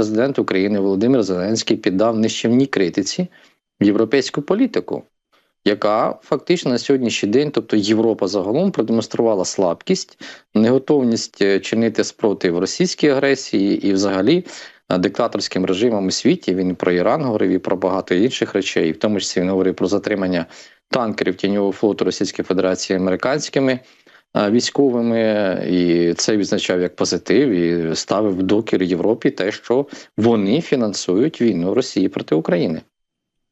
президент України Володимир Зеленський піддав нищівній критиці європейську політику, яка фактично на сьогоднішній день, тобто Європа загалом, продемонструвала слабкість, неготовність е, чинити спротив російській агресії і, взагалі, е, диктаторським режимам у світі. Він про Іран говорив і про багато інших речей, і в тому числі він говорив про затримання танкерів тіньового флоту Російської Федерації американськими. Е, Військовими, і це відзначав як позитив, і ставив докір Європі те, що вони фінансують війну Росії проти України.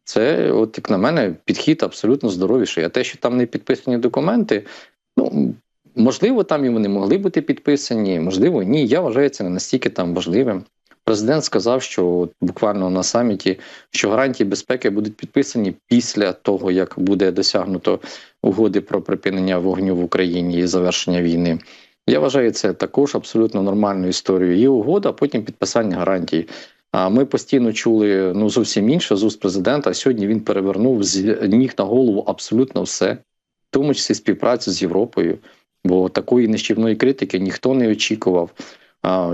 Це, от як на мене, підхід абсолютно здоровіший. А те, що там не підписані документи, ну можливо, там і вони могли бути підписані, можливо, ні. Я вважаю це не настільки там важливим. Президент сказав, що от буквально на саміті, що гарантії безпеки будуть підписані після того, як буде досягнуто угоди про припинення вогню в Україні і завершення війни. Я вважаю це також абсолютно нормальною історією. Є угода, а потім підписання гарантій. А ми постійно чули ну зовсім інше з уст президента. Сьогодні він перевернув з ніг на голову абсолютно все, в тому числі співпрацю з Європою. Бо такої нищівної критики ніхто не очікував.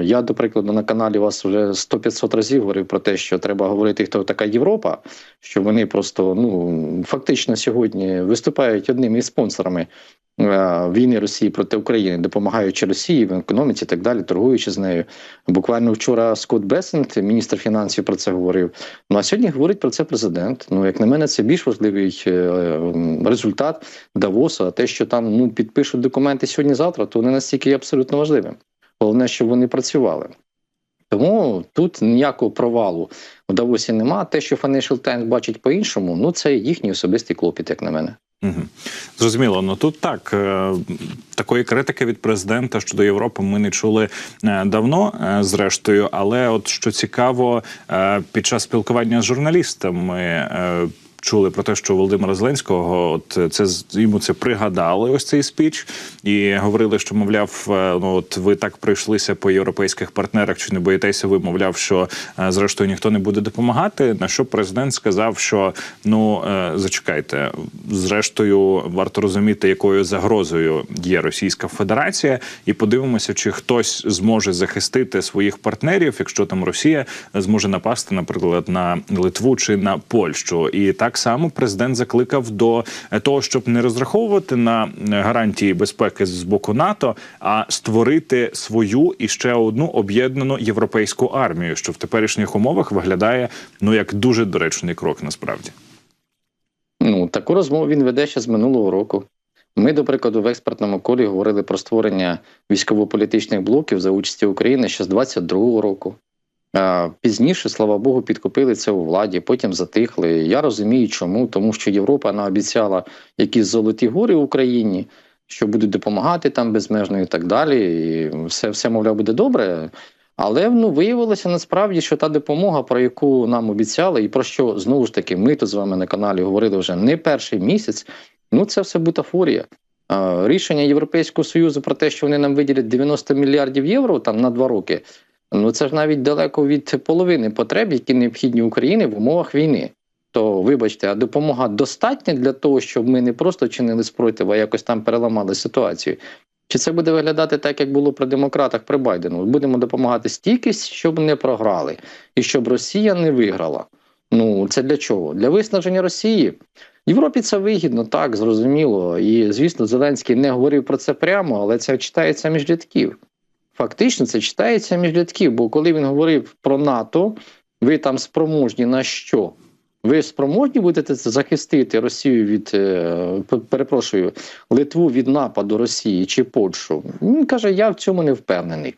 Я, до прикладу, на каналі вас вже 100-500 разів говорив про те, що треба говорити, хто така Європа, що вони просто ну фактично сьогодні виступають одними із спонсорами е, війни Росії проти України, допомагаючи Росії в економіці і так далі, торгуючи з нею. Буквально вчора Скотт Бесент, міністр фінансів, про це говорив. Ну а сьогодні говорить про це президент. Ну, як на мене, це більш важливий е, результат Давосу. А те, що там ну підпишуть документи сьогодні-завтра, то не настільки абсолютно важливим. Головне, щоб вони працювали. Тому тут ніякого провалу в Давосі нема. Те, що Financial Times бачить по-іншому, ну це їхній особистий клопіт, як на мене. Угу. Зрозуміло, ну тут так е, такої критики від президента щодо Європи ми не чули е, давно, е, зрештою. Але от що цікаво, під час спілкування з журналістами. Чули про те, що Володимира Зеленського, от це йому це пригадали. Ось цей спіч, і говорили, що мовляв, ну от ви так пройшлися по європейських партнерах, чи не боїтеся? Ви мовляв, що зрештою ніхто не буде допомагати. На що президент сказав, що ну зачекайте, зрештою варто розуміти, якою загрозою є Російська Федерація, і подивимося, чи хтось зможе захистити своїх партнерів, якщо там Росія зможе напасти, наприклад, на Литву чи на Польщу, і так само президент закликав до того, щоб не розраховувати на гарантії безпеки з боку НАТО, а створити свою і ще одну об'єднану європейську армію, що в теперішніх умовах виглядає ну як дуже доречний крок, насправді. Ну таку розмову він веде ще з минулого року. Ми, до прикладу, в експертному колі говорили про створення військово-політичних блоків за участі України ще з 22-го року. Пізніше, слава Богу, підкупили це у владі, потім затихли. Я розумію, чому, тому що Європа наобіцяла якісь золоті гори в Україні, що будуть допомагати там безмежно і так далі. І все, все мовляв, буде добре. Але ну виявилося насправді, що та допомога, про яку нам обіцяли, і про що знову ж таки ми тут з вами на каналі говорили вже не перший місяць. Ну це все бутафорія. Рішення Європейського союзу про те, що вони нам виділять 90 мільярдів євро там на два роки. Ну це ж навіть далеко від половини потреб, які необхідні Україні в умовах війни. То вибачте, а допомога достатня для того, щоб ми не просто чинили спротив, а якось там переламали ситуацію. Чи це буде виглядати так, як було при демократах при Байдену? Будемо допомагати стільки, щоб не програли, і щоб Росія не виграла. Ну це для чого? Для виснаження Росії. Європі це вигідно, так зрозуміло. І звісно, Зеленський не говорив про це прямо, але це читається між рядків. Фактично, це читається між рядків, бо коли він говорив про НАТО, ви там спроможні на що? Ви спроможні будете захистити Росію від е, перепрошую Литву від нападу Росії чи Польщу? Він каже: я в цьому не впевнений.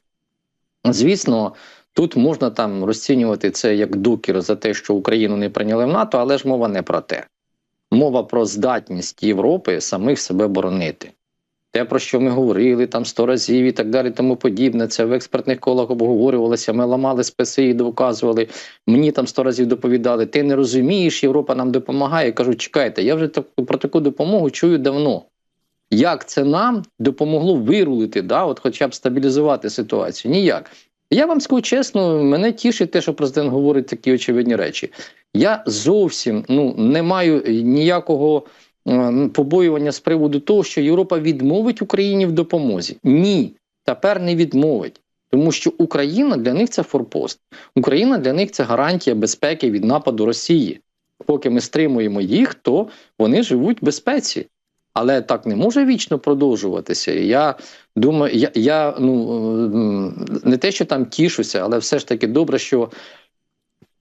Звісно, тут можна там розцінювати це як докір за те, що Україну не прийняли в НАТО, але ж мова не про те. Мова про здатність Європи самих себе боронити те, про що ми говорили там сто разів і так далі, тому подібне. Це в експертних колах обговорювалося. Ми ламали списи і доказували. Мені там сто разів доповідали. Ти не розумієш, Європа нам допомагає. Я кажу, чекайте, я вже так, про таку допомогу чую давно. Як це нам допомогло вирулити, да, от хоча б стабілізувати ситуацію? Ніяк. Я вам скажу чесно, мене тішить те, що президент говорить такі очевидні речі. Я зовсім ну не маю ніякого. Е, побоювання з приводу того, що Європа відмовить Україні в допомозі. Ні, тепер не відмовить. Тому що Україна для них це форпост. Україна для них це гарантія безпеки від нападу Росії. Поки ми стримуємо їх, то вони живуть в безпеці. Але так не може вічно продовжуватися. Я думаю, я, я ну не те, що там тішуся, але все ж таки добре, що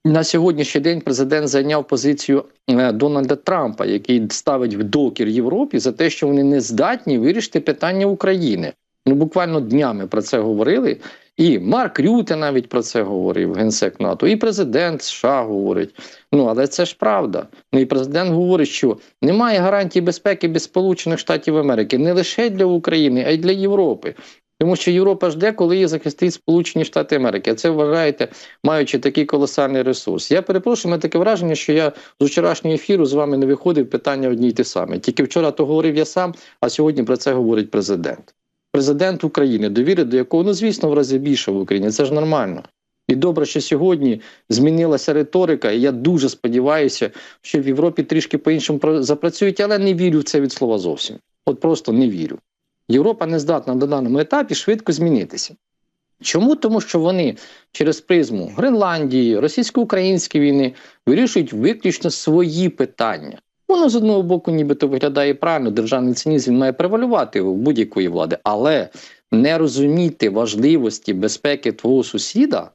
на сьогоднішній день президент зайняв позицію е, Дональда Трампа, який ставить в докір Європі за те, що вони не здатні вирішити питання України. Ну буквально днями про це говорили. І Марк Рюте навіть про це говорив, генсек НАТО, і президент США говорить. Ну але це ж правда. Ну і президент говорить, що немає гарантій безпеки без Сполучених Штатів Америки не лише для України, а й для Європи. Тому що Європа жде, коли її захистить Сполучені Штати Америки. Це вважаєте, маючи такий колосальний ресурс. Я перепрошую, мене таке враження, що я з вчорашнього ефіру з вами не виходив питання одні й ті самі. Тільки вчора то говорив я сам, а сьогодні про це говорить президент. Президент України, довіри до якого, ну звісно, в рази більше в Україні. Це ж нормально. І добре, що сьогодні змінилася риторика, і я дуже сподіваюся, що в Європі трішки по-іншому запрацюють, але не вірю в це від слова зовсім. От просто не вірю. Європа не здатна на даному етапі швидко змінитися. Чому? Тому що вони через призму Гренландії, російсько-української війни вирішують виключно свої питання. Воно з одного боку, нібито виглядає правильно, державний цинізм має превалювати у будь-якої влади, але не розуміти важливості безпеки твого сусіда.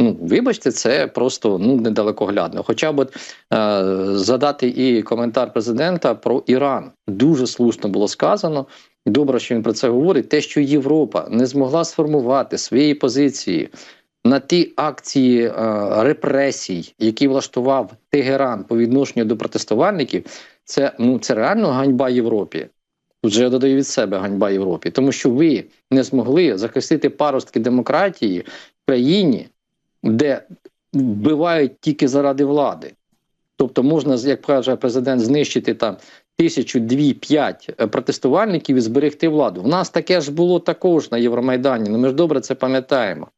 Ну, вибачте, це просто ну недалекоглядно. Хоча б е, задати і коментар президента про Іран дуже слушно було сказано. І Добре, що він про це говорить. Те, що Європа не змогла сформувати свої позиції на ті акції е, репресій, які влаштував Тегеран по відношенню до протестувальників, це ну це реально ганьба Європі. Тут же я додаю від себе ганьба Європі, тому що ви не змогли захистити паростки демократії в країні, де вбивають тільки заради влади. Тобто можна, як каже президент, знищити там тисячу, дві, п'ять е, протестувальників і зберегти владу. В нас таке ж було також на Євромайдані. Ну ми ж добре це пам'ятаємо.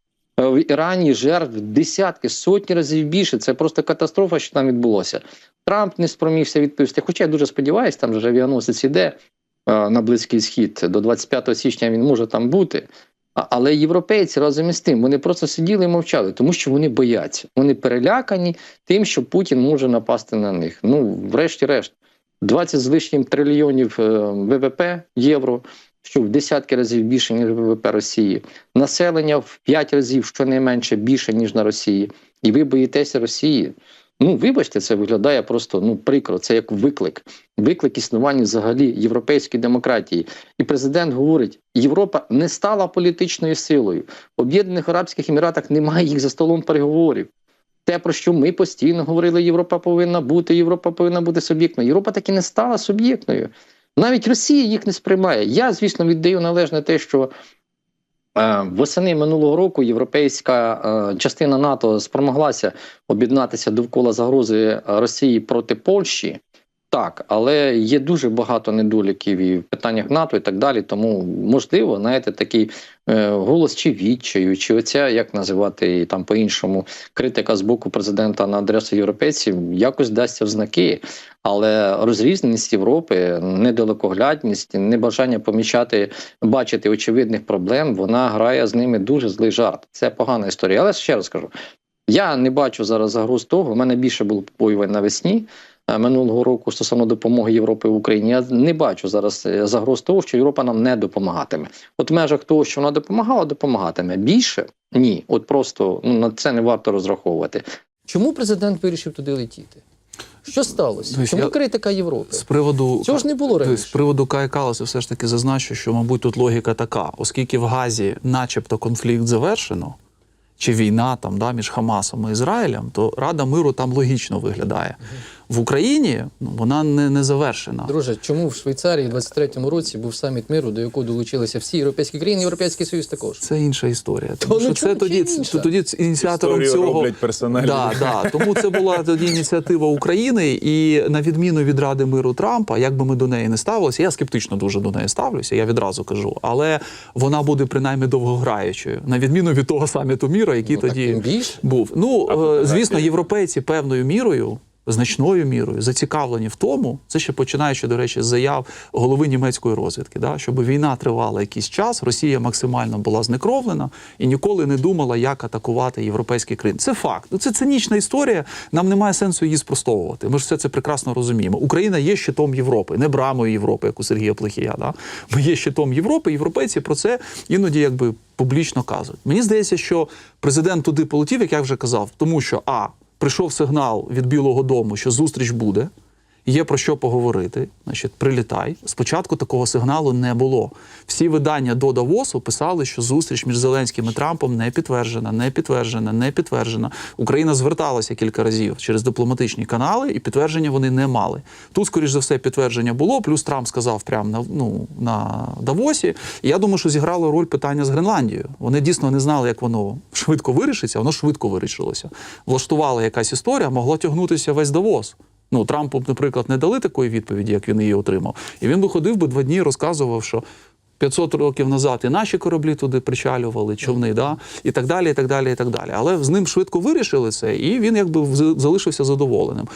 Е, В Ірані жертв десятки, сотні разів більше. Це просто катастрофа, що там відбулося. Трамп не спромігся відповісти. Хоча я дуже сподіваюся, там вже авіаносець іде е, на Близький Схід. До 25 січня він може там бути. Але європейці разом із тим вони просто сиділи і мовчали, тому що вони бояться. Вони перелякані тим, що Путін може напасти на них. Ну, врешті-решт, 20 з лишнім трильйонів е, ВВП євро, що в десятки разів більше, ніж ВВП Росії. Населення в 5 разів щонайменше більше, ніж на Росії. І ви боїтеся Росії. Ну, вибачте, це виглядає просто ну прикро. Це як виклик, виклик існування взагалі європейської демократії. І президент говорить: Європа не стала політичною силою. В Об'єднаних Арабських Еміратах немає їх за столом переговорів. Те, про що ми постійно говорили, Європа повинна бути, Європа повинна бути суб'єктною. Європа таки не стала суб'єктною. Навіть Росія їх не сприймає. Я, звісно, віддаю належне те, що е, восени минулого року європейська е, частина НАТО спромоглася об'єднатися довкола загрози Росії проти Польщі. Так, але є дуже багато недоліків і в питаннях НАТО і так далі. Тому можливо, знаєте, такий е, голос чи відчаю, чи оця як називати її там по-іншому критика з боку президента на адресу європейців якось дасться в знаки. Але розрізненість Європи, недалекоглядність, небажання помічати, бачити очевидних проблем, вона грає з ними дуже злий жарт. Це погана історія. Але ще раз кажу: я не бачу зараз загроз того. У мене більше було побоювань навесні минулого року стосовно допомоги Європи в Україні. Я не бачу зараз е, загроз того, що Європа нам не допомагатиме. От в межах того, що вона допомагала, допомагатиме. Більше ні. От просто ну, на це не варто розраховувати. Чому президент вирішив туди летіти? Що сталося? Тобто Чому я- критика Європи? З приводу Цього ж не було Тобто, раніше. з приводу Кайкаласа? Все ж таки зазначу, що, мабуть, тут логіка така: оскільки в Газі, начебто, конфлікт завершено, чи війна там да, між Хамасом і Ізраїлем, то Рада миру там логічно виглядає. В Україні ну, вона не, не завершена. Друже, чому в Швейцарії в 23-му році був саміт миру, до якого долучилися всі європейські країни, Європейський Союз також. Це інша історія. Тому ну що це тоді, інша? тоді ініціатором Історію цього роблять персонально. Да, да. Тому це була тоді ініціатива України, і на відміну від Ради миру Трампа, як би ми до неї не ставилися, я скептично дуже до неї ставлюся, я відразу кажу, але вона буде принаймні довгограючою, на відміну від того саміту міра, який Ну, тоді більше. був. Ну А е, звісно, європейці певною мірою. Значною мірою зацікавлені в тому, це ще починаючи, до речі, з заяв голови німецької розвідки, да, щоб війна тривала якийсь час, Росія максимально була знекровлена і ніколи не думала, як атакувати європейський країни. Це факт. Це цинічна історія. Нам немає сенсу її спростовувати. Ми ж все це прекрасно розуміємо. Україна є щитом Європи, не брамою Європи, як у Сергія Плехія. Да? Ми є щитом Європи. Європейці про це іноді якби публічно кажуть. Мені здається, що президент туди полетів, як я вже казав, тому що а прийшов сигнал від Білого Дому, що зустріч буде. Є про що поговорити, значить, прилітай. Спочатку такого сигналу не було. Всі видання до Давосу писали, що зустріч між Зеленським і Трампом не підтверджена, не підтверджена, не підтверджена. Україна зверталася кілька разів через дипломатичні канали, і підтвердження вони не мали. Тут, скоріш за все, підтвердження було. Плюс Трамп сказав прямо на ну на Давосі. І я думаю, що зіграло роль питання з Гренландією. Вони дійсно не знали, як воно швидко вирішиться. Воно швидко вирішилося. Влаштувала якась історія, могла тягнутися весь Давос. Ну, Трампу, наприклад, не дали такої відповіді, як він її отримав. І він би ходив би два дні і розказував, що 500 років назад і наші кораблі туди причалювали, човни, да? і так далі, і так далі, і так далі. Але з ним швидко вирішили це, і він якби залишився задоволеним.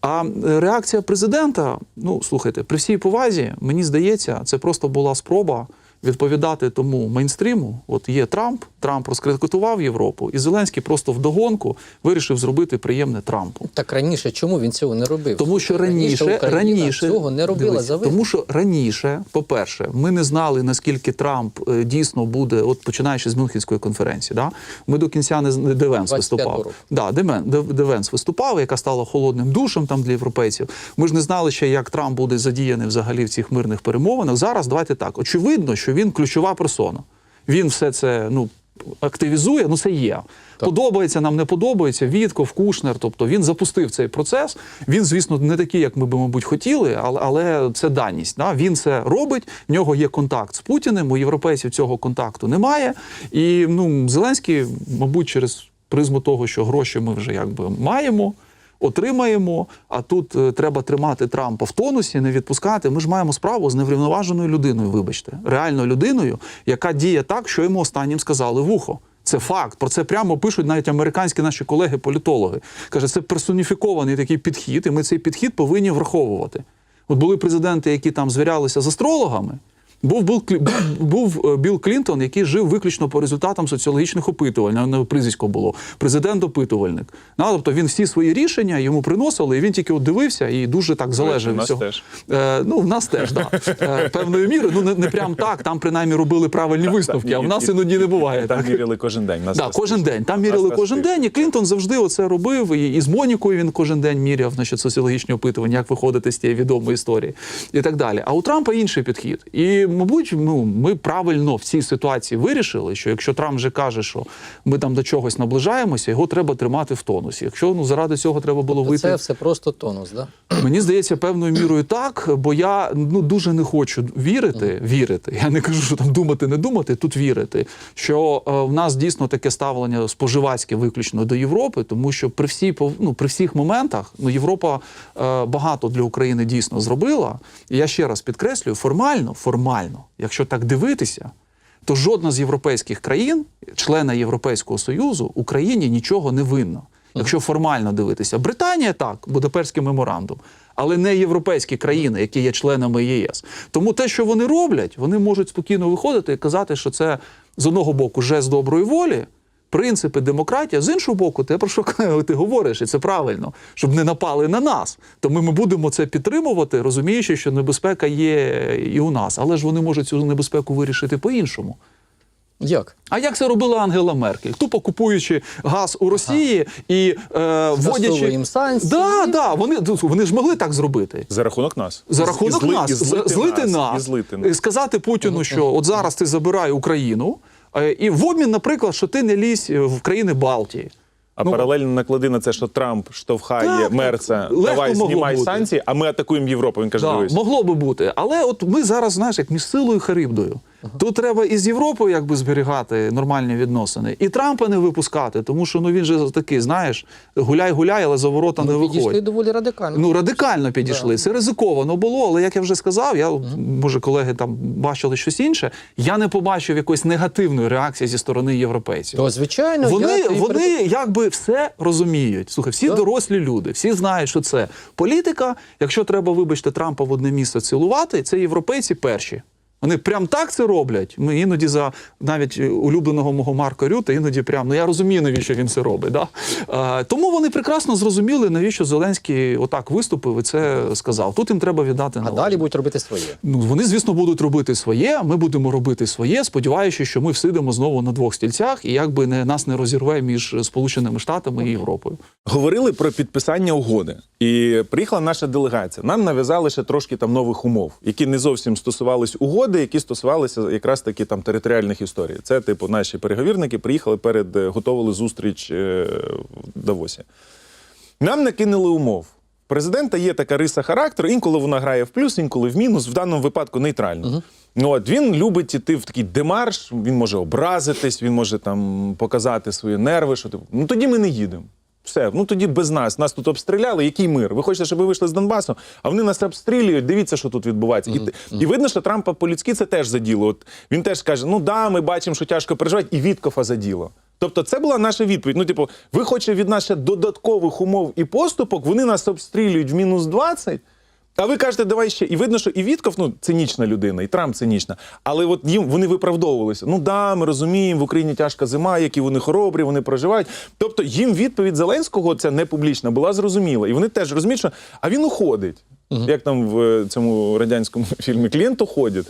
А е, реакція президента, ну слухайте, при всій повазі, мені здається, це просто була спроба. Відповідати тому мейнстріму, от є Трамп, Трамп розкритикував Європу, і Зеленський просто вдогонку вирішив зробити приємне Трампу. Так раніше чому він цього не робив? Тому що раніше, раніше цього не робила дивись, за вихід. тому що раніше, по-перше, ми не знали наскільки Трамп е, дійсно буде, от починаючи з Мюнхенської конференції. Да? Ми до кінця не не Девенс виступав. року. Да, Демен, Девенс виступав, яка стала холодним душем там для європейців. Ми ж не знали ще, як Трамп буде задіяний взагалі в цих мирних перемовинах. Зараз давайте так. Очевидно, що він ключова персона. Він все це ну активізує. Ну це є. Подобається нам, не подобається. Вітков, Кушнер. Тобто він запустив цей процес. Він, звісно, не такий, як ми би, мабуть, хотіли, але, але це даність. Да? Він це робить. В нього є контакт з Путіним. У європейців цього контакту немає. І ну Зеленський, мабуть, через призму того, що гроші ми вже якби маємо. Отримаємо, а тут е, треба тримати Трампа в тонусі, не відпускати. Ми ж маємо справу з неврівноваженою людиною, вибачте, реально людиною, яка діє так, що йому останнім сказали в ухо. Це факт. Про це прямо пишуть навіть американські наші колеги-політологи. Каже, це персоніфікований такий підхід, і ми цей підхід повинні враховувати. От були президенти, які там звірялися з астрологами. Був, був, був, е, Білл Клінтон, який жив виключно по результатам соціологічних опитувань. а Не прізвисько було президент-опитувальник. Ну, тобто він всі свої рішення йому приносили, і він тільки от дивився і дуже так залежав у від цього. теж. Е, ну, в нас теж, так. Е, певною мірою. Ну, не, не прям так. Там принаймні робили правильні висновки, а в нас іноді не буває. Там так. міряли кожен день. Нас Да, кожен день. Там міряли кожен день, і Клінтон завжди оце робив. І, і з Монікою він кожен день міряв значить, соціологічні опитування, як виходити з тієї відомої історії і так далі. А у Трампа інший підхід. І, мабуть, ну, ми правильно в цій ситуації вирішили, що якщо Трамп вже каже, що ми там до чогось наближаємося, його треба тримати в тонусі. Якщо ну заради цього треба було вийти. Це все просто тонус, да? Мені здається, певною мірою так, бо я ну дуже не хочу вірити. Вірити. Я не кажу, що там думати, не думати. Тут вірити, що е, в нас дійсно таке ставлення споживацьке виключно до Європи, тому що при всій пов- ну, при всіх моментах ну Європа е, багато для України дійсно зробила. І я ще раз підкреслюю, формально, формально, якщо так дивитися. То жодна з європейських країн, члена Європейського Союзу, Україні нічого не винна. Якщо формально дивитися, Британія так, Будапештський меморандум, але не європейські країни, які є членами єС. Тому те, що вони роблять, вони можуть спокійно виходити і казати, що це з одного боку жест доброї волі, принципи демократія. З іншого боку, те, про що ти говориш, і це правильно, щоб не напали на нас. Тому ми будемо це підтримувати, розуміючи, що небезпека є і у нас. Але ж вони можуть цю небезпеку вирішити по-іншому. Як? А як це робила Ангела Меркель? Тупо купуючи газ у Росії і е, вводячи їм санкції. Да, да, вони, вони ж могли так зробити. За рахунок нас. За І рахунок зли- нас, і злити, злити нас, І злити і сказати Путіну, що от зараз ти забирай Україну, і в обмін, наприклад, що ти не лізь в країни Балтії. А Ну, паралельно наклади на це, що Трамп штовхає Так, Мерца, давай знімай бути. санкції, а ми атакуємо Європу. Він каже, Да, дивись. могло би бути. Але от ми зараз, знаєш, як між силою і Харибдою. Тут треба і з Європою якби зберігати нормальні відносини, і Трампа не випускати, тому що ну він же такий, знаєш, гуляй, гуляй, але за ворота не Ми підійшли доволі радикально. Ну, радикально підійшли. Це ризиковано було, але як я вже сказав, я може колеги там бачили щось інше. Я не побачив якоїсь негативної реакції зі сторони європейців. То, звичайно, Вони, я вони якби все розуміють. Слухай, всі Так. дорослі люди, всі знають, що це політика. Якщо треба, вибачте, Трампа в одне місце цілувати, це європейці перші. Вони прям так це роблять. Ми іноді за навіть е, улюбленого мого Марка Рюта, іноді прям ну я розумію, навіщо він це робить. Да? Е, тому вони прекрасно зрозуміли, навіщо Зеленський отак виступив і це сказав. Тут їм треба віддати А далі будуть робити своє. Ну, вони, звісно, будуть робити своє. Ми будемо робити своє, сподіваючись, що ми всидимо знову на двох стільцях і якби не нас не розірве між Сполученими Штатами і Європою. Говорили про підписання угоди, і приїхала наша делегація. Нам нав'язали ще трошки там нових умов, які не зовсім стосувались угоди, які стосувалися якраз таки там територіальних історій. Це, типу, наші переговірники приїхали перед е, готували зустріч е, в Давосі. Нам накинули умов. Президента є така риса характеру, інколи вона грає в плюс, інколи в мінус, в даному випадку нейтрально. Ну, от він любить іти в такий демарш, він може образитись, він може там показати свої нерви. Що типу, ну тоді ми не їдемо. Все, ну тоді без нас. Нас тут обстріляли. Який мир? Ви хочете, щоб ви вийшли з Донбасу, а вони нас обстрілюють. Дивіться, що тут відбувається. І, ти- і видно, що Трампа по-людськи це теж заділо. От він теж каже: ну да, ми бачимо, що тяжко переживають, і Віткофа заділо. Тобто, це була наша відповідь. Ну, типу, ви хочете від нас ще додаткових умов і поступок, вони нас обстрілюють в мінус 20, а ви кажете, давай ще. І видно, що і Вітков, ну, цинічна людина, і Трамп цинічна. Але от їм вони виправдовувалися. Ну да, ми розуміємо, в Україні тяжка зима, які вони хоробрі, вони проживають. Тобто їм відповідь Зеленського, ця не публічна, була зрозуміла. І вони теж розуміють, що а він уходить. Як там в е, цьому радянському фільмі клієнт уходить.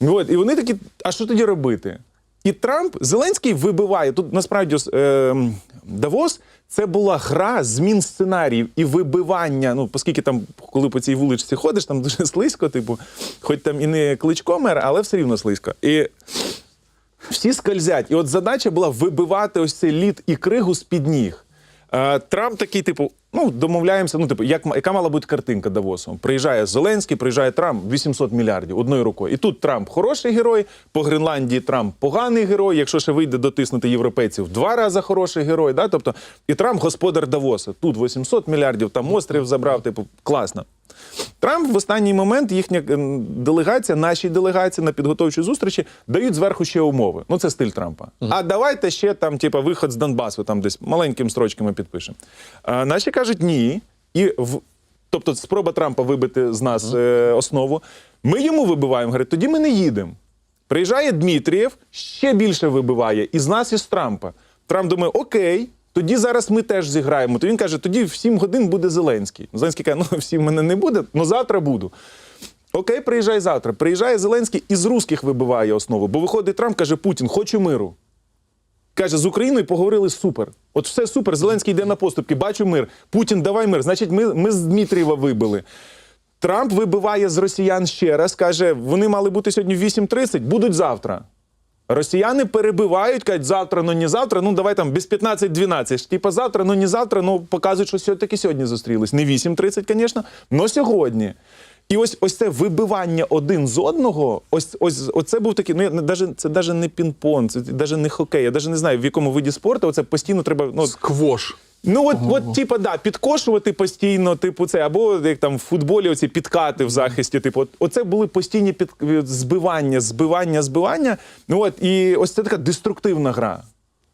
От, і вони такі, а що тоді робити? І Трамп Зеленський вибиває тут. Насправді е, Давос це була гра змін сценаріїв і вибивання. Ну, оскільки там, коли по цій вуличці ходиш, там дуже слизько, типу, хоч там і не кличко мер, але все рівно слизько. І всі скользять. І от задача була вибивати ось цей лід і кригу з-під ніг. Е, Трамп такий, типу, ну, домовляємося. Ну, типу, як, яка мала бути картинка Давосу? Приїжджає Зеленський, приїжджає Трамп 800 мільярдів одною рукою. І тут Трамп хороший герой, по Гренландії Трамп поганий герой. Якщо ще вийде дотиснути європейців, два рази хороший герой. Да? Тобто, і Трамп господар Давоса. Тут 800 мільярдів, там острів забрав, типу, класно. Трамп в останній момент їхня ем, делегація, нашій делегації на підготовчі зустрічі дають зверху ще умови. Ну це стиль Трампа. А давайте ще там, типа, виход з Донбасу, там десь маленьким строчками підпишемо. А наші кажуть ні. І в тобто, спроба Трампа вибити з нас е, основу. Ми йому вибиваємо. Говорить, тоді ми не їдемо. Приїжджає Дмитрієв, ще більше вибиває і з нас, і з Трампа. Трамп думає, окей. Тоді зараз ми теж зіграємо. То він каже: тоді в 7 годин буде Зеленський. Зеленський каже, ну в 7 мене не буде, але завтра буду. Окей, приїжджай завтра. Приїжджає Зеленський і з русських вибиває основу. Бо виходить Трамп, каже: Путін, хочу миру. Каже, з Україною поговорили супер. От все супер. Зеленський йде на поступки, бачу мир. Путін, давай мир. Значить, ми, ми з Дмитрієва вибили. Трамп вибиває з росіян ще раз, каже, вони мали бути сьогодні в 8.30, будуть завтра. Росіяни перебивають, кажуть, завтра, ну не завтра, ну давай там без 15-12. Типа завтра, ну не завтра, ну показують, що все-таки сьогодні зустрілись. Не 8.30, звісно, але сьогодні. І ось ось це вибивання один з одного, ось ось оце був такий. Ну я даже, це навіть не пінг-понг, це навіть не хокей. Я навіть не знаю, в якому виді спорту. Оце постійно треба. Ну, Сквош. Ну, от, от типа, да, підкошувати постійно, типу, це, або як там в футболі оці підкати в захисті. Типу, от, оце були постійні під, збивання, збивання, збивання. Ну от і ось це така деструктивна гра.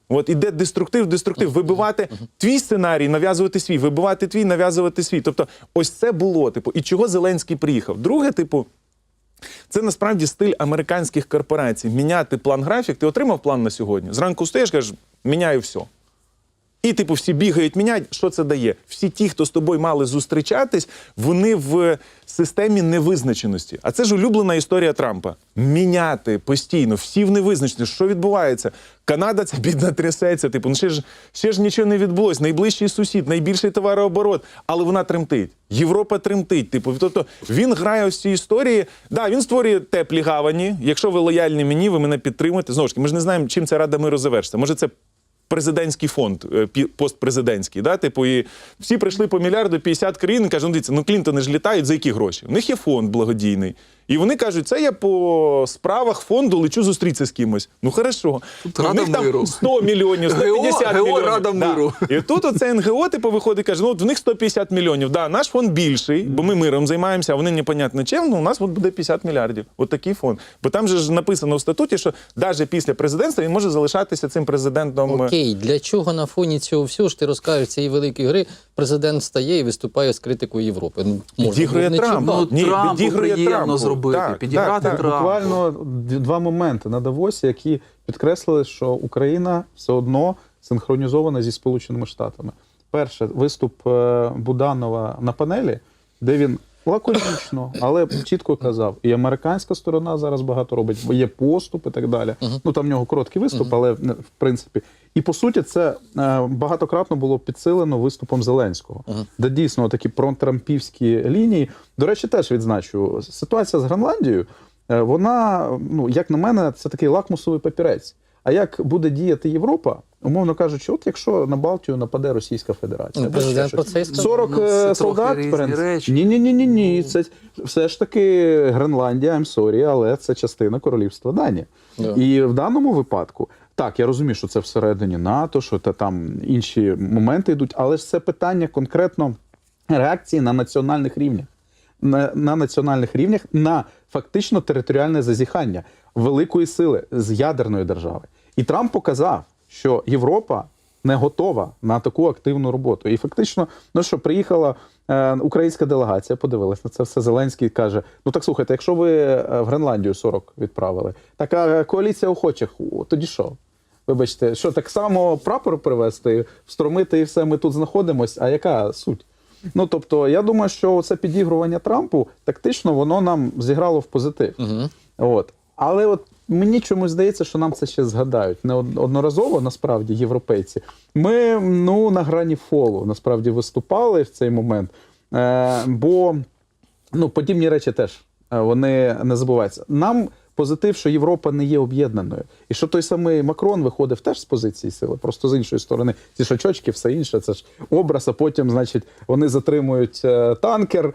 От іде деструктив, деструктив, вибивати твій сценарій, нав'язувати свій, вибивати твій, нав'язувати свій. Тобто, ось це було, типу, і чого Зеленський приїхав. Друге, типу, це насправді стиль американських корпорацій. Міняти план графік. Ти отримав план на сьогодні. Зранку встаєш, кажеш, міняю все. І, типу, всі бігають, міняють. Що це дає? Всі ті, хто з тобою мали зустрічатись, вони в системі невизначеності. А це ж улюблена історія Трампа. Міняти постійно, всі в невизначеності. Що відбувається? Канада ця бідна трясеться. Типу, ну ще ж ще ж нічого не відбулось. Найближчий сусід, найбільший товарооборот, але вона тремтить. Європа тремтить. Типу, тобто він грає ось ці історії. Да, він створює теплі гавані. Якщо ви лояльні мені, ви мене підтримуєте. Знову ж таки, ми ж не знаємо, чим ця рада миру завершиться. Може, це президентський фонд, е, пі- постпрезидентський. Да? Типу, і всі прийшли по мільярду 50 країн і кажуть, ну дивіться, ну Клінтони ж літають за які гроші? У них є фонд благодійний. І вони кажуть, це я по справах фонду лечу зустрітися з кимось. Ну хорошо. Тут У Рада них там миру. 100 мільйонів, 150 ГО мільйонів. Рада Да. миру. І тут оце НГО типу виходить і каже, ну от в них 150 мільйонів. Да, наш фонд більший, бо ми миром займаємося, а вони непонятно чим, ну у нас от буде 50 мільярдів. От такий фонд. Бо там же ж написано в статуті, що навіть після президентства він може залишатися цим президентом. е, Окей, для чого на фоні цього всього ж ти розкажеш цієї великої гри, президент стає і виступає з критикою Європи. Ну, можна Підігрує Трамп. Ну, Ні, Трампу приємно Трампу. зробити, Так, підіграти так, так. Трампу. Буквально д- два моменти на Давосі, які підкреслили, що Україна все одно синхронізована зі Сполученими Штатами. Перше, виступ е, Буданова на панелі, де він лаконічно, але чітко казав, і американська сторона зараз багато робить, бо є поступ і так далі. Ну там в нього короткий виступ, але не- в принципі. І по суті, це е, багатократно було підсилено виступом Зеленського, де дійсно такі пронтрампівські лінії. До речі, теж відзначу ситуація з Гренландією. Е, Вона, ну як на мене, це такий лакмусовий папірець. А як буде діяти Європа, умовно кажучи, от якщо на Балтію нападе Російська Федерація, Ну, президент про це 40 Ну, це е, солдат. Ні, ні, ні, ні, ні. Це все ж таки Гренландія, I'm sorry, але це частина королівства Данії. Да. І в даному випадку, так, я розумію, що це всередині НАТО, що та там інші моменти йдуть, але ж це питання конкретно реакції на національних рівнях. На, на національних рівнях на фактично територіальне зазіхання великої сили з ядерної держави. І Трамп показав, що Європа не готова на таку активну роботу. І фактично, ну що, приїхала е, українська делегація, подивилась на це все. Зеленський каже: Ну так слухайте, якщо ви е, в Гренландію 40 відправили, така коаліція охочих, тоді що? Вибачте, що так само прапор привезти, встромити і все, ми тут знаходимось. А яка суть? Ну тобто, я думаю, що це підігрування Трампу тактично воно нам зіграло в позитив. Мгм. От. Але от мені чомусь здається, що нам це ще згадають. Не одноразово, насправді, європейці. Ми ну, на грані фолу насправді виступали в цей момент. Е, бо ну, подібні речі теж е, вони не забуваються. Нам позитив, що Європа не є об'єднаною. І що той самий Макрон виходив теж з позиції сили, просто з іншої сторони. Ці шачочки, все інше, це ж образ, а потім, значить, вони затримують е, танкер.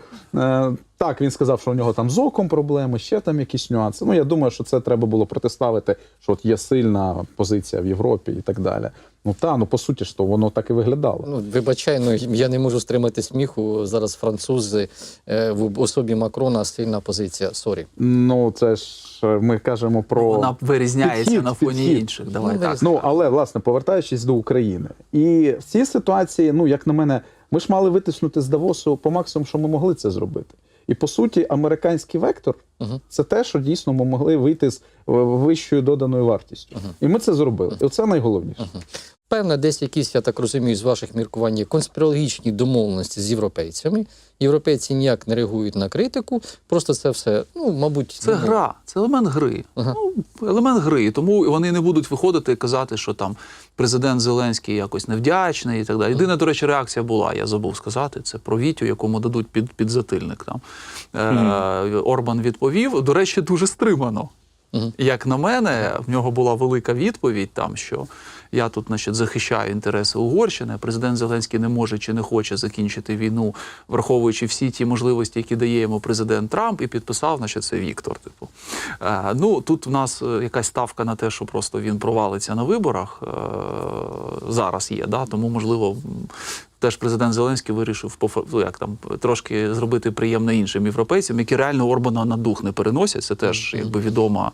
Так, він сказав, що у нього там з оком проблеми, ще там якісь нюанси. Ну, я думаю, що це треба було протиставити, що от є сильна позиція в Європі і так далі. Ну та, ну по суті ж то воно так і виглядало. Ну, вибачай, ну я не можу стримати сміху. Зараз французи е, в особі Макрона сильна позиція. Сорі. Ну, це ж е, ми кажемо про Вона вирізняється підхід, на фоні підхід. інших. Давай Ну, так. Ну, але власне, повертаючись до України, і в цій ситуації, ну як на мене, ми ж мали витиснути з Давосу по максимуму, що ми могли це зробити. І по суті, американський вектор угу. це те, що дійсно ми могли вийти з е, вищою доданою вартістю. І ми це зробили. І це найголовніше. Певно, десь якісь, я так розумію, з ваших міркувань є конспірологічні домовленості з європейцями. Європейці ніяк не реагують на критику. Просто це все, ну, мабуть, Це ну, гра, це елемент гри. Ага. Ну, елемент гри. Тому вони не будуть виходити і казати, що там президент Зеленський якось невдячний і так далі. Єдина, до речі, реакція була, я забув сказати, це про Вітю, якому дадуть під, підзатильник. Там. Е, Орбан відповів, до речі, дуже стримано. Як на мене, в нього була велика відповідь, там що я тут, значить, захищаю інтереси Угорщини. Президент Зеленський не може чи не хоче закінчити війну, враховуючи всі ті можливості, які дає йому президент Трамп, і підписав, значить, це Віктор. Типу, е, ну тут в нас е, якась ставка на те, що просто він провалиться на виборах. Е, зараз є, да? тому можливо. Теж президент Зеленський вирішив ну, як там трошки зробити приємне іншим європейцям, які реально Орбана на дух не переносять. Це теж якби відома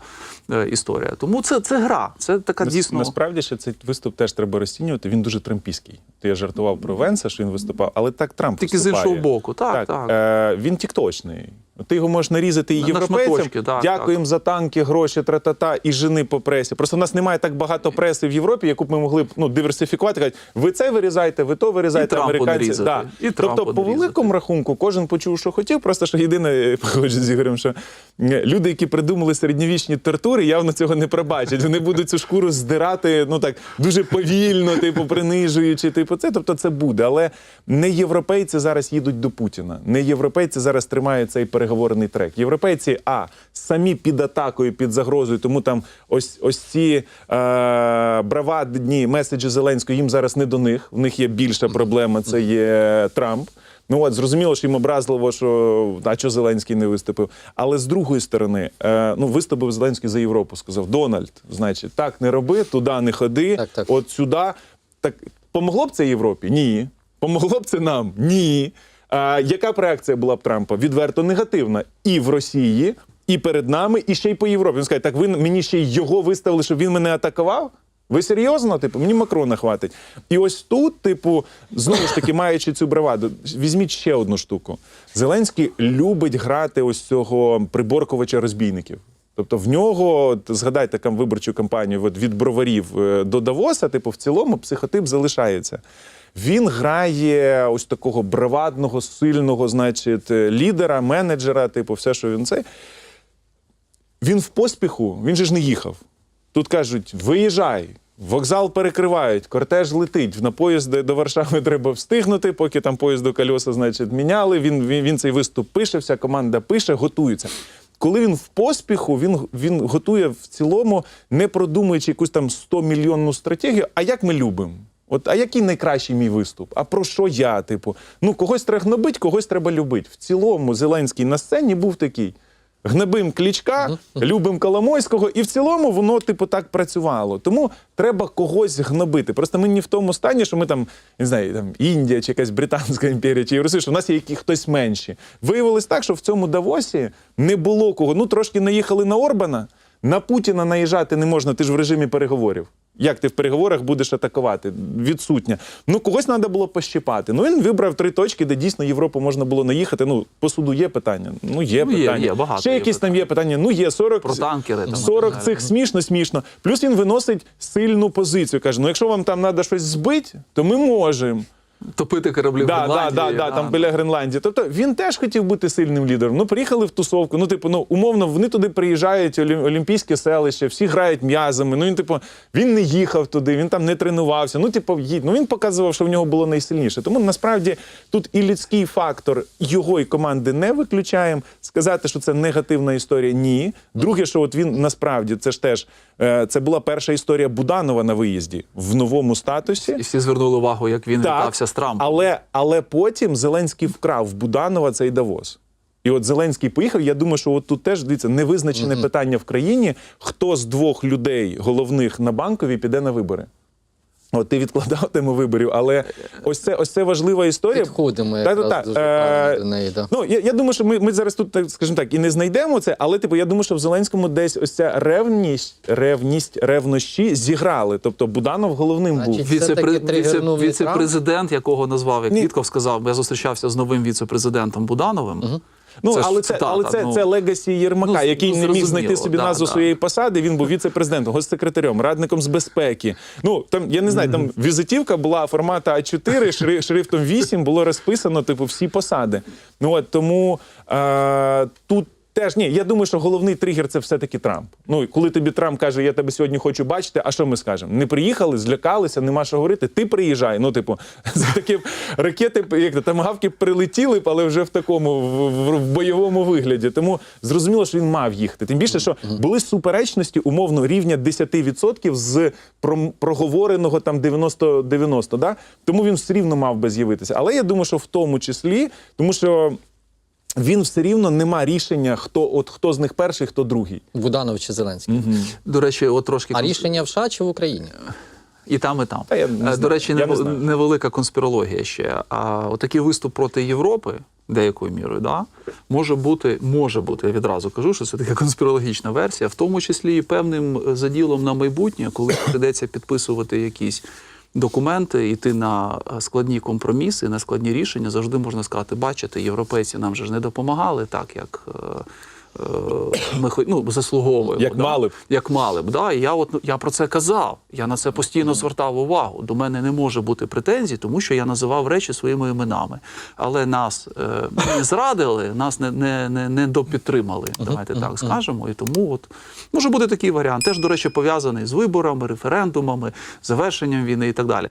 е, історія. Тому це, це гра. Це така дійсно Насправді ще цей виступ теж треба розцінювати. Він дуже трампійський. То я жартував про Венса, що він виступав, але так Трамп тільки з іншого боку. Так, так. Е, він тікточний. Ти його можеш нарізати і На- на шматочки, так, Дякуємо за танки, гроші, тра-та-та, і жени по пресі. Просто в нас немає так багато преси в Європі, яку б ми могли б ну, диверсифікувати. Кажуть, ви це вирізаєте, ви то вирізаєте. І американці. Да. і Трампу тобто, по великому рахунку, кожен почув, що хотів. Просто що єдине погоджу з Ігорем, що люди, які придумали середньовічні тортури, явно цього не пробачать. Вони будуть цю шкуру здирати ну так дуже повільно, типу принижуючи. Типу, це тобто це буде. Але не європейці зараз їдуть до Путіна. Не європейці зараз тримають цей переговорний трек. Європейці а самі під атакою, під загрозою, тому там ось ось ці е, бравадні меседжі Зеленського їм зараз не до них. В них є більша проблема. Це є Трамп. Ну от зрозуміло, що їм образливо, що а що Зеленський не виступив. Але з другої сторони, е, ну виступив Зеленський за Європу. Сказав Дональд, значить, так не роби, туди не ходи, Так, так. от сюди. Так помогло б це Європі? Ні. Помогло б це нам? Ні. А, яка б реакція була б Трампа? Відверто негативна і в Росії, і перед нами, і ще й по Європі. Він скаже, так ви мені ще й його виставили, щоб він мене атакував? Ви серйозно? Типу, мені Макрона хватить. І ось тут, типу, знову ж таки, маючи цю браваду, візьміть ще одну штуку. Зеленський любить грати ось цього приборкувача розбійників. Тобто в нього, згадайте там виборчу кампанію від броварів е, до Давоса, типу, в цілому психотип залишається. Він грає ось такого бравадного, сильного, значить, лідера, менеджера, типу, все, що він це. Він в поспіху, він же ж не їхав. Тут кажуть: виїжджай, вокзал перекривають, кортеж летить. На поїзд до- Варшави треба встигнути, поки там поїзд кольоса, значить, міняли. Він, він, він цей виступ пише, вся команда пише, готується. Коли він в поспіху, він, він готує в цілому, не продумуючи якусь там 100 мільйонну стратегію. А як ми любимо? От, а який найкращий мій виступ? А про що я? Типу, ну когось треба гнобить, когось треба любити. В цілому Зеленський на сцені був такий. Гнебим Клічка, любим Коломойського, і в цілому воно, типу, так працювало. Тому треба когось гнобити. Просто ми не в тому стані, що ми там, не знаю, там Індія чи якась Британська імперія, чи Євросоюз, що в нас є які хтось менші. Виявилось так, що в цьому Давосі не було кого. Ну, трошки наїхали на Орбана. На Путіна наїжджати не можна, ти ж в режимі переговорів. Як ти в переговорах будеш атакувати? Відсутня. Ну, когось треба було пощипати. Ну, він вибрав три точки, де дійсно Європу можна було наїхати. Ну, по суду є питання. Ну, є Ну, питання. є, багато Ще є якісь там є питання. Ну, є 40, Про танкери там, 40 наприклад. цих смішно, смішно. Плюс він виносить сильну позицію. Каже: ну, якщо вам там треба щось збити, то ми можемо. Топити кораблі Да, да, Гренландії. да, да, там біля Гренландії. Тобто він теж хотів бути сильним лідером. Ну, приїхали в тусовку. Ну, типу, ну умовно, вони туди приїжджають, олі- олімпійське селище, всі грають м'язами. Ну він, типу, він не їхав туди, він там не тренувався. Ну, типу, їдь. Ну він показував, що в нього було найсильніше. Тому насправді тут і людський фактор його і команди не виключаємо. Сказати, що це негативна історія, ні. Друге, що от він насправді це ж теж е, це була перша історія Буданова на виїзді в новому статусі. І всі звернули увагу, як він вітався з Трампом. Але, але потім Зеленський вкрав в Буданова цей Давос. І от Зеленський поїхав. Я думаю, що от тут теж дивіться, невизначене питання в країні, хто з двох людей головних на банковій піде на вибори. От ти відкладав тему виборів, але ось це ось це важлива історія. Підходимо Та-та-та. якраз дуже Е, до неї. Да. Ну я, я думаю, що ми, ми зараз тут, скажімо так, і не знайдемо це, але типу, я думаю, що в Зеленському десь ось ця ревність, ревність, ревнощі зіграли. Тобто Буданов головним був. Значить, Це Віце-пре- віце- Віце-президент, якого назвав, як Ні. Вітков сказав, я зустрічався з новим віце-президентом Будановим. Ну, Це ж але це, цитата, але це, ну. це легасі Єрмака, Ну, який ну, не міг знайти собі да, назву да. своєї посади. Він був віце-президентом, госсекретарем, радником з безпеки. Ну там я не знаю, там візитівка була формата А4, шри- шрифтом 8, було розписано типу всі посади. Ну от тому е, тут. Теж ні, я думаю, що головний тригер це все-таки Трамп. Ну, коли тобі Трамп каже, я тебе сьогодні хочу бачити, а що ми скажемо? Не приїхали, злякалися, нема що говорити. Ти приїжджай. Ну, типу, за такі ракети, як тамагавки прилетіли але вже в такому в, в, в бойовому вигляді. Тому зрозуміло, що він мав їхати. Тим більше, що були суперечності умовно рівня 10% з проговореного там 90-90, да? Тому він все рівно мав би з'явитися. Але я думаю, що в тому числі, тому що. Він все рівно нема рішення, хто от хто з них перший, хто другий. Буданов чи Зеленський. До речі, от трошки А рішення в США чи в Україні? і там, і там. Та я не Е, знаю. До речі, Я не знаю. невелика конспірологія ще. А отакий виступ проти Європи. Деякою мірою, да, може бути, може бути, я відразу кажу, що це така конспірологічна версія, в тому числі і певним е, заділом на майбутнє, коли прийдеться підписувати якісь документи, йти на е, складні компроміси, на складні рішення, завжди можна сказати, бачите, європейці нам же ж не допомагали так, як е, ми ну, заслуговуємо. Як да? мали б. Як мали б. Да? І я, от, ну, я про це казав. Я на це постійно звертав увагу. До мене не може бути претензій, тому що я називав речі своїми іменами. Але нас е, не зрадили, нас не, не, не, не допідтримали. Давайте так скажемо. І тому от може бути такий варіант. Теж, до речі, пов'язаний з виборами, референдумами, завершенням війни і так далі.